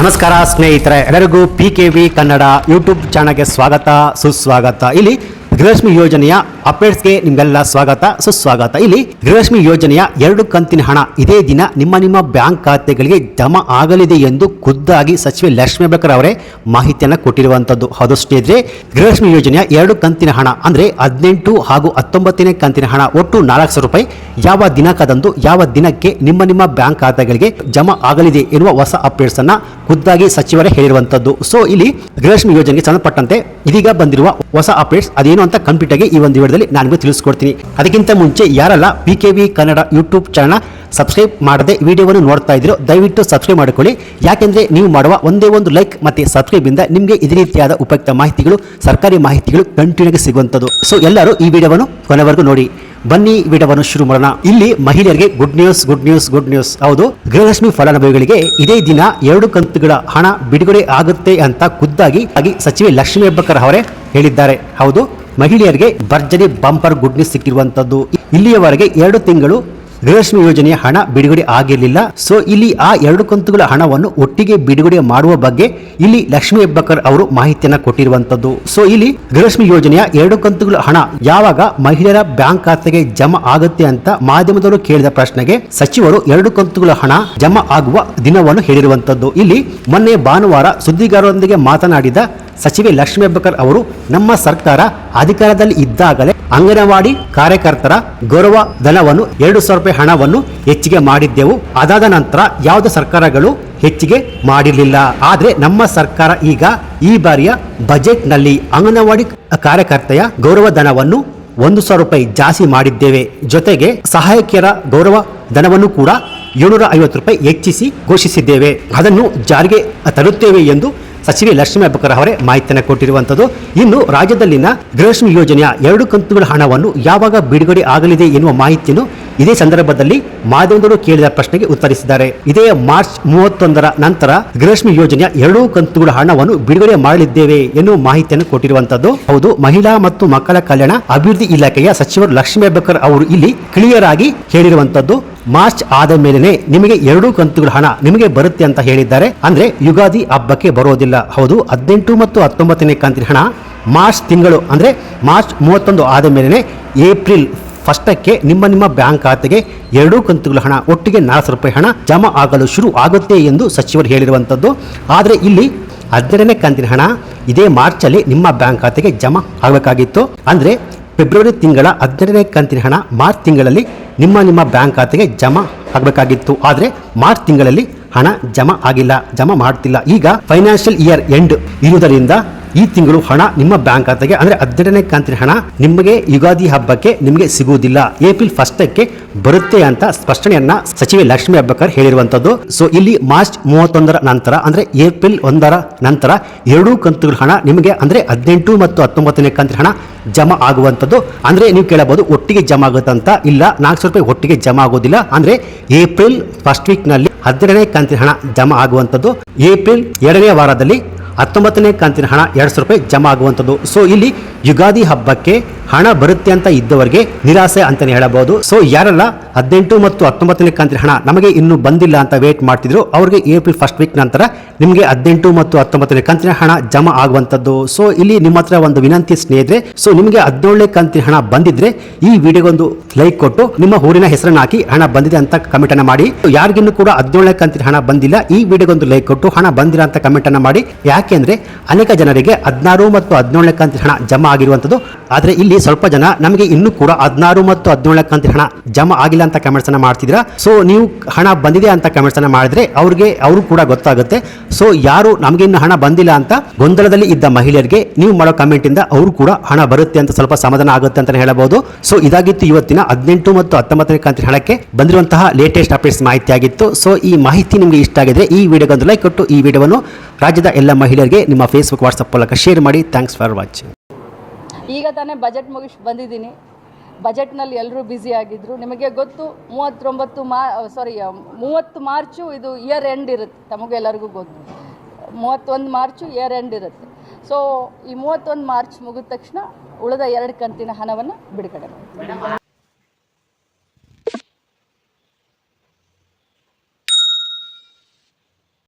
ನಮಸ್ಕಾರ ಸ್ನೇಹಿತರೆ ಎಲ್ಲರಿಗೂ P K V Kannada YouTube ಚಾನಲ್ಗೆ ಸ್ವಾಗತ ಸುಸ್ವಾಗತ. ಇಲ್ಲಿ ಗೃಹಲಕ್ಷ್ಮಿ ಯೋಜನೆಯ ಅಪ್ಡೇಟ್ಸ್ಗೆ ನಿಮಗೆಲ್ಲ ಸ್ವಾಗತ. ಸುಸ್ವಾಗತ. ಇಲ್ಲಿ ಗೃಹಲಕ್ಷ್ಮಿ ಯೋಜನೆಯ ಎರಡು ಕಂತಿನ ಹಣ. ಇದೇ ದಿನ ನಿಮ್ಮ ನಿಮ್ಮ ಬ್ಯಾಂಕ್ ಖಾತೆಗಳಿಗೆ ಜಮಾ ಆಗಲಿದೆ ಎಂದು ಖುದ್ದಾಗಿ ಸಚಿವೆ ಲಕ್ಷ್ಮೀ ಅವರೇ ಮಾಹಿತಿಯನ್ನು ಕೊಟ್ಟಿರುವಂತದ್ದು. ಹೌದು ಸ್ನೇಹಿತರೆ, ಗೃಹಲಕ್ಷ್ಮಿ ಯೋಜನೆಯ ಎರಡು ಕಂತಿನ ಹಣ. ಅಂದ್ರೆ ಹದಿನೆಂಟು ಹಾಗೂ ಹತ್ತೊಂಬತ್ತನೇ ಕಂತಿನ ಹಣ. ಒಟ್ಟು ನಾಲ್ಕು ಸಾವಿರ ರೂಪಾಯಿ. ಯಾವ ದಿನಾಂಕದಂದು, ಯಾವ ದಿನಕ್ಕೆ ನಿಮ್ಮ ನಿಮ್ಮ ಬ್ಯಾಂಕ್ ಖಾತೆಗಳಿಗೆ ಜಮಾ ಆಗಲಿದೆ ಎನ್ನುವ ಹೊಸ ಅಪ್ಡೇಟ್ಸ್ ಅನ್ನ ಖುದ್ದಾಗಿ ಸಚಿವರೇ ಹೇಳಿರುವಂತದ್ದು. ಸೊ ಇಲ್ಲಿ ಗೃಹಲಕ್ಷ್ಮಿ ಯೋಜನೆಗೆ ಸಂಬಂಧಪಟ್ಟಂತೆ ಇದೀಗ ಬಂದಿರುವ ಹೊಸ ಅಪ್ಡೇಟ್ಸ್ ಅದೇನು ಅಂತ ಕಂಪ್ಲೀಟ್ ಆಗಿ ಈ ಒಂದು ವಿಡಿಯೋದಲ್ಲಿ ನಾನು ನಿಮಗೆ ತಿಳಿಸ್ಕೊಡ್ತೀನಿ. ಅದಕ್ಕಿಂತ ಮುಂಚೆ ಯಾರೆಲ್ಲ P K V Kannada YouTube ಚಾನಲ್ನ ಸಬ್ಸ್ಕ್ರೈಬ್ ಮಾಡದೆ ವಿಡಿಯೋವನ್ನು ನೋಡ್ತಾ ಇದ್ರು ದಯವಿಟ್ಟು ಸಬ್ಸ್ಕ್ರೈಬ್ ಮಾಡಿಕೊಳ್ಳಿ. ಯಾಕೆಂದರೆ ನೀವು ಮಾಡುವ ಒಂದೇ ಒಂದು ಲೈಕ್ ಮತ್ತೆ ಸಬ್ಸ್ಕ್ರೈಬಿಂದ ನಿಮಗೆ ಇದೇ ರೀತಿಯಾದ ಉಪಯುಕ್ತ ಮಾಹಿತಿಗಳು, ಸರ್ಕಾರಿ ಮಾಹಿತಿಗಳು ಕಂಟಿನ್ಯೂಗೆ ಸಿಗುವಂಥದ್ದು. ಸೊ ಎಲ್ಲರೂ ಈ ವಿಡಿಯೋವನ್ನು ಕೊನೆವರೆಗೂ ನೋಡಿ. ಬನ್ನಿ ವಿಡಿಯೋವನ್ನು ಶುರು ಮಾಡೋಣ. ಇಲ್ಲಿ ಮಹಿಳೆಯರಿಗೆ good news good news good news ಹೌದು, ಗೃಹಲಕ್ಷ್ಮಿ ಫಲಾನುಭವಿಗಳಿಗೆ ಇದೇ ದಿನ ಎರಡು ಕಂತುಗಳ ಹಣ ಬಿಡುಗಡೆ ಆಗುತ್ತೆ ಅಂತ ಖುದ್ದಾಗಿ ಸಚಿವೆ ಲಕ್ಷ್ಮೀ ಹೆಬ್ಬಕರ್ ಅವರೇ ಹೇಳಿದ್ದಾರೆ. ಹೌದು ಮಹಿಳೆಯರಿಗೆ ಭರ್ಜರಿ ಬಂಪರ್ ಗುಡ್ ನ್ಯೂಸ್ ಸಿಕ್ಕಿರುವಂತದ್ದು. ಇಲ್ಲಿಯವರೆಗೆ ಎರಡು ತಿಂಗಳು ಗೃಹಲಕ್ಷ್ಮಿ ಯೋಜನೆಯ ಹಣ ಬಿಡುಗಡೆ ಆಗಿರಲಿಲ್ಲ. ಸೊ ಇಲ್ಲಿ ಆ ಎರಡು ಕಂತುಗಳ ಹಣವನ್ನು ಒಟ್ಟಿಗೆ ಬಿಡುಗಡೆ ಮಾಡುವ ಬಗ್ಗೆ ಇಲ್ಲಿ ಲಕ್ಷ್ಮೀ ಹೆಬ್ಬಕರ್ ಅವರು ಮಾಹಿತಿಯನ್ನು ಕೊಟ್ಟಿರುವಂತದ್ದು. ಸೊ ಇಲ್ಲಿ ಗೃಹಲಕ್ಷ್ಮಿ ಯೋಜನೆಯ ಎರಡು ಕಂತುಗಳ ಹಣ ಯಾವಾಗ ಮಹಿಳೆಯರ ಬ್ಯಾಂಕ್ ಖಾತೆಗೆ ಜಮಾ ಆಗುತ್ತೆ ಅಂತ ಮಾಧ್ಯಮದವರು ಕೇಳಿದ ಪ್ರಶ್ನೆಗೆ ಸಚಿವರು ಎರಡು ಕಂತುಗಳ ಹಣ ಜಮಾ ಆಗುವ ದಿನವನ್ನು ಹೇಳಿರುವಂತದ್ದು. ಇಲ್ಲಿ ಮೊನ್ನೆ ಭಾನುವಾರ ಸುದ್ದಿಗಾರರೊಂದಿಗೆ ಮಾತನಾಡಿದ ಸಚಿವೆ ಲಕ್ಷ್ಮೀ ಹೆಬ್ಬಕರ್ ಅವರು ನಮ್ಮ ಸರ್ಕಾರ ಅಧಿಕಾರದಲ್ಲಿ ಇದ್ದಾಗಲೇ ಅಂಗನವಾಡಿ ಕಾರ್ಯಕರ್ತರ ಗೌರವ ಧನವನ್ನು ಎರಡು ಸಾವಿರ ರೂಪಾಯಿ ಹಣವನ್ನು ಹೆಚ್ಚಿಗೆ ಮಾಡಿದ್ದೆವು. ಅದಾದ ನಂತರ ಯಾವುದೇ ಸರ್ಕಾರಗಳು ಹೆಚ್ಚಿಗೆ ಮಾಡಿರಲಿಲ್ಲ. ಆದರೆ ನಮ್ಮ ಸರ್ಕಾರ ಈಗ ಈ ಬಾರಿಯ ಬಜೆಟ್ನಲ್ಲಿ ಅಂಗನವಾಡಿ ಕಾರ್ಯಕರ್ತೆಯ ಗೌರವ ಧನವನ್ನು ಒಂದು ಸಾವಿರ ರೂಪಾಯಿ ಜಾಸ್ತಿ ಮಾಡಿದ್ದೇವೆ. ಜೊತೆಗೆ ಸಹಾಯಕಿಯರ ಗೌರವ ಧನವನ್ನು ಕೂಡ ಏಳ್ನೂರ ಐವತ್ತು ರೂಪಾಯಿ ಹೆಚ್ಚಿಸಿ ಘೋಷಿಸಿದ್ದೇವೆ. ಅದನ್ನು ಜಾರಿಗೆ ತರುತ್ತೇವೆ ಎಂದು ಸಚಿವೆ ಲಕ್ಷ್ಮೀ ಹೆಬ್ಬಾಳ್ಕರ್ ಅವರೇ ಮಾಹಿತಿಯನ್ನು ಕೊಟ್ಟಿರುವಂಥದ್ದು. ಇನ್ನು ರಾಜ್ಯದಲ್ಲಿನ ಗೃಹಲಕ್ಷ್ಮಿ ಯೋಜನೆಯ ಎರಡು ಕಂತುಗಳ ಹಣವನ್ನು ಯಾವಾಗ ಬಿಡುಗಡೆ ಆಗಲಿದೆ ಎನ್ನುವ ಮಾಹಿತಿಯನ್ನು ಇದೇ ಸಂದರ್ಭದಲ್ಲಿ ಮಾಧ್ಯಮದವರು ಕೇಳಿದ ಪ್ರಶ್ನೆಗೆ ಉತ್ತರಿಸಿದ್ದಾರೆ. ಇದೇ ಮಾರ್ಚ್ ಮೂವತ್ತೊಂದರ ನಂತರ ಗೃಹಲಕ್ಷ್ಮಿ ಯೋಜನೆಯ ಎರಡೂ ಕಂತುಗಳ ಹಣವನ್ನು ಬಿಡುಗಡೆ ಮಾಡಲಿದ್ದೇವೆ ಎನ್ನುವ ಮಾಹಿತಿಯನ್ನು ಕೊಟ್ಟಿರುವಂತದ್ದು ಹೌದು, ಮಹಿಳಾ ಮತ್ತು ಮಕ್ಕಳ ಕಲ್ಯಾಣ ಅಭಿವೃದ್ಧಿ ಇಲಾಖೆಯ ಸಚಿವರು ಲಕ್ಷ್ಮೀ ಅಬ್ಬಕರ್ ಅವರು ಇಲ್ಲಿ ಕ್ಲಿಯರ್ ಆಗಿ ಹೇಳಿರುವಂತದ್ದು ಮಾರ್ಚ್ ಆದ ಮೇಲೆನೆ ನಿಮಗೆ ಎರಡೂ ಕಂತುಗಳ ಹಣ ನಿಮಗೆ ಬರುತ್ತೆ ಅಂತ ಹೇಳಿದ್ದಾರೆ. ಅಂದ್ರೆ ಯುಗಾದಿ ಹಬ್ಬಕ್ಕೆ ಬರೋದಿಲ್ಲ. ಹೌದು, ಹದಿನೆಂಟು ಮತ್ತು ಹತ್ತೊಂಬತ್ತನೇ ಕಂತಿನ ಹಣ ಮಾರ್ಚ್ ತಿಂಗಳು, ಅಂದ್ರೆ ಮಾರ್ಚ್ ಮೂವತ್ತೊಂದು ಆದ ಮೇಲೆನೆ ಏಪ್ರಿಲ್ ಫಸ್ಟಕ್ಕೆ ನಿಮ್ಮ ನಿಮ್ಮ ಬ್ಯಾಂಕ್ ಖಾತೆಗೆ ಎರಡೂ ಕಂತುಗಳ ಹಣ, ಒಟ್ಟಿಗೆ ನಾಲ್ಕು ರೂಪಾಯಿ ಹಣ ಜಮಾ ಆಗಲು ಶುರು ಆಗುತ್ತೆ ಎಂದು ಸಚಿವರು ಹೇಳಿರುವಂಥದ್ದು ಆದರೆ ಇಲ್ಲಿ ಹದಿನೆರಡನೇ ಕಂತಿನ ಹಣ ಇದೇ ಮಾರ್ಚಲ್ಲಿ ನಿಮ್ಮ ಬ್ಯಾಂಕ್ ಖಾತೆಗೆ ಜಮಾ ಆಗಬೇಕಾಗಿತ್ತು. ಅಂದರೆ ಫೆಬ್ರವರಿ ತಿಂಗಳ ಹದಿನೆಂಟನೇ ಕಂತಿನ ಹಣ ಮಾರ್ಚ್ ತಿಂಗಳಲ್ಲಿ ನಿಮ್ಮ ನಿಮ್ಮ ಬ್ಯಾಂಕ್ ಖಾತೆಗೆ ಜಮಾ ಆಗಬೇಕಾಗಿತ್ತು. ಆದರೆ ಮಾರ್ಚ್ ತಿಂಗಳಲ್ಲಿ ಹಣ ಜಮಾ ಆಗಿಲ್ಲ, ಜಮಾ ಮಾಡ್ತಿಲ್ಲ. ಈಗ ಫೈನಾನ್ಷಿಯಲ್ ಇಯರ್ ಎಂಡ್ ಇರುವುದರಿಂದ ಈ ತಿಂಗಳು ಹಣ ನಿಮ್ಮ ಬ್ಯಾಂಕ್ ಖಾತೆಗೆ, ಅಂದ್ರೆ ಹದಿನೆಂಟನೇ ಕಂತಿನ ಹಣ ನಿಮಗೆ ಯುಗಾದಿ ಹಬ್ಬಕ್ಕೆ ನಿಮಗೆ ಸಿಗುವುದಿಲ್ಲ. ಏಪ್ರಿಲ್ ಫಸ್ಟಕ್ಕೆ ಬರುತ್ತೆ ಅಂತ ಸ್ಪಷ್ಟನೆಯನ್ನ ಸಚಿವೆ ಲಕ್ಷ್ಮಿ ಹೆಬ್ಬಾಳ್ಕರ್ ಹೇಳಿರುವಂತದ್ದು. ಸೊ ಇಲ್ಲಿ ಮಾರ್ಚ್ ಮೂವತ್ತೊಂದರ ನಂತರ, ಅಂದ್ರೆ ಏಪ್ರಿಲ್ ಒಂದರ ನಂತರ ಎರಡೂ ಕಂತುಗಳ ಹಣ ನಿಮಗೆ, ಅಂದ್ರೆ ಹದಿನೆಂಟು ಮತ್ತು ಹತ್ತೊಂಬತ್ತನೇ ಕಂತಿನ ಹಣ ಜಮಾ ಆಗುವಂಥದ್ದು ಅಂದ್ರೆ ನೀವು ಕೇಳಬಹುದು, ಒಟ್ಟಿಗೆ ಜಮಾ ಆಗುತ್ತಂತ ಇಲ್ಲ, ನಾಲ್ಕು ಸಾವಿರ ರೂಪಾಯಿ ಒಟ್ಟಿಗೆ ಜಮಾ ಆಗೋದಿಲ್ಲ ಅಂದ್ರೆ ಏಪ್ರಿಲ್ ಫಸ್ಟ್ ವೀಕ್ನಲ್ಲಿ ಹದಿನೆರಡನೇ ಕಂತಿನ ಹಣ ಜಮಾ ಆಗುವಂಥದ್ದು ಏಪ್ರಿಲ್ ಎರಡನೇ ವಾರದಲ್ಲಿ ಹತ್ತೊಂಬತ್ತನೇ ಕಂತಿನ ಹಣ ಎರಡು ಸಾವಿರ ರೂಪಾಯಿ ಜಮಾ ಆಗುವಂಥದ್ದು. ಸೊ ಇಲ್ಲಿ ಯುಗಾದಿ ಹಬ್ಬಕ್ಕೆ ಹಣ ಬರುತ್ತೆ ಅಂತ ಇದ್ದವರಿಗೆ ನಿರಾಸೆ ಅಂತಲೇ ಹೇಳಬಹುದು. ಸೊ ಯಾರೆಲ್ಲ ಹದಿನೆಂಟು ಮತ್ತು ಹತ್ತೊಂಬತ್ತನೇ ಕಂತಿನ ಹಣ ನಮಗೆ ಇನ್ನೂ ಬಂದಿಲ್ಲ ಅಂತ ವೇಟ್ ಮಾಡ್ತಿದ್ರು. ಅವ್ರಿಗೆ ಏಪ್ರಿಲ್ ಫಸ್ಟ್ ವೀಕ್ ನಂತರ ನಿಮಗೆ ಹದಿನೆಂಟು ಮತ್ತು ಹತ್ತೊಂಬತ್ತನೇ ಕಂತಿನ ಹಣ ಜಮಾ ಆಗುವಂಥದ್ದು. ಸೊ ಇಲ್ಲಿ ನಿಮ್ಮ ಹತ್ರ ಒಂದು ವಿನಂತಿ ಸ್ನೇಹಿತರೆ. ಸೊ ನಿಮಗೆ ಹದಿನೇಳನೇ ಕಂತಿನ ಹಣ ಬಂದಿದ್ರೆ ಈ ವಿಡಿಯೋಗೊಂದು ಲೈಕ್ ಕೊಟ್ಟು ನಿಮ್ಮ ಊರಿನ ಹೆಸರನ್ನು ಹಾಕಿ ಹಣ ಬಂದಿದೆ ಅಂತ ಕಮೆಂಟ್ ಅನ್ನ ಮಾಡಿ. ಯಾರಿಗಿನ್ನೂ ಕೂಡ ಹದಿನೇಳನೇ ಕಂತಿನ ಹಣ ಬಂದಿಲ್ಲ. ಈ ವಿಡಿಯೋಗೊಂದು ಲೈಕ್ ಕೊಟ್ಟು ಹಣ ಬಂದಿಲ್ಲ ಅಂತ ಕಮೆಂಟ್ ಅನ್ನ ಮಾಡಿ. ಯಾಕೆಂದ್ರೆ ಅನೇಕ ಜನರಿಗೆ ಹದಿನಾರು ಮತ್ತು ಹದಿನೇಳನೇ ಕಂತಿನ ಹಣ ಜಮಾ ಆಗಿರುವಂಥದ್ದು. ಆದರೆ ಇಲ್ಲಿ ಸ್ವಲ್ಪ ಜನ ನಮಗೆ ಇನ್ನೂ ಕೂಡ ಹದಿನಾರು ಮತ್ತು ಹದಿನೇಳನೇ ಕಂತಿನ ಹಣ ಜಮಾ ಆಗಿಲ್ಲ ಅಂತ ಕಮೆಂಟ್ಸ್ ಅನ್ನ ಮಾಡ್ತಿದ್ದೀರಾ? ಸೊ ನೀವು ಹಣ ಬಂದಿದೆ ಅಂತ ಕಮೆಂಟ್ಸ್ ಅನ್ನ ಮಾಡಿದ್ರೆ ಅವ್ರಿಗೆ ಅವರು ಕೂಡ ಗೊತ್ತಾಗುತ್ತೆ. ಸೊ ಯಾರು ನಮಗೆ ಇನ್ನು ಹಣ ಬಂದಿಲ್ಲ ಅಂತ ಗೊಂದಲದಲ್ಲಿ ಇದ್ದ ಮಹಿಳೆಯರಿಗೆ ನೀವು ಮಾಡೋ ಕಮೆಂಟ್ ಇಂದ ಅವರು ಕೂಡ ಹಣ ಬರುತ್ತೆ ಅಂತ ಸ್ವಲ್ಪ ಸಮಾಧಾನ ಆಗುತ್ತೆ ಅಂತ ಹೇಳಬಹುದು. ಸೊ ಇದಾಗಿತ್ತು ಇವತ್ತಿನ ಹದಿನೆಂಟು ಮತ್ತು ಹತ್ತೊಂಬತ್ತನೇ ಕಂತಿನ ಹಣಕ್ಕೆ ಬಂದಿರುವಂತಹ ಲೇಟೆಸ್ಟ್ ಅಪ್ಡೇಟ್ಸ್ ಮಾಹಿತಿ ಆಗಿತ್ತು. ಸೊ ಈ ಮಾಹಿತಿ ನಿಮಗೆ ಇಷ್ಟ ಆಗಿದ್ರೆ ಈ ವಿಡಿಯೋಗೊಂದು ಲೈಕ್ ಕೊಟ್ಟು ಈ ವಿಡಿಯೋವನ್ನು ರಾಜ್ಯದ ಎಲ್ಲ ಮಹಿಳೆಯರಿಗೆ ನಿಮ್ಮ ಫೇಸ್ಬುಕ್ ವಾಟ್ಸಪ್ ಮೂಲಕ ಶೇರ್ ಮಾಡಿ. ಥ್ಯಾಂಕ್ಸ್ ಫಾರ್ ವಾಚಿಂಗ್ ಈಗ ತಾನೇ ಬಜೆಟ್ ಮುಗಿಸಿ ಬಂದಿದ್ದೀನಿ. ಬಜೆಟ್ನಲ್ಲಿ ಎಲ್ಲರೂ ಬ್ಯುಸಿ ಆಗಿದ್ದರು ನಿಮಗೆ ಗೊತ್ತು, ಮೂವತ್ತೊಂಬತ್ತು ಮಾ ಸಾರಿ ಮೂವತ್ತು ಮಾರ್ಚು ಇದು ಇಯರ್ ಎಂಡ್ ಇರುತ್ತೆ. ತಮಗೆಲ್ಲರಿಗೂ ಗೊತ್ತು. ಮೂವತ್ತೊಂದು ಮಾರ್ಚು ಇಯರ್ ಎಂಡ್ ಇರುತ್ತೆ. ಸೊ ಈ ಮೂವತ್ತೊಂದು ಮಾರ್ಚ್ ಮುಗಿದ ತಕ್ಷಣ ಉಳಿದ ಎರಡು ಕಂತಿನ ಹಣವನ್ನು ಬಿಡುಗಡೆ ಮಾಡ್ತೀವಿ.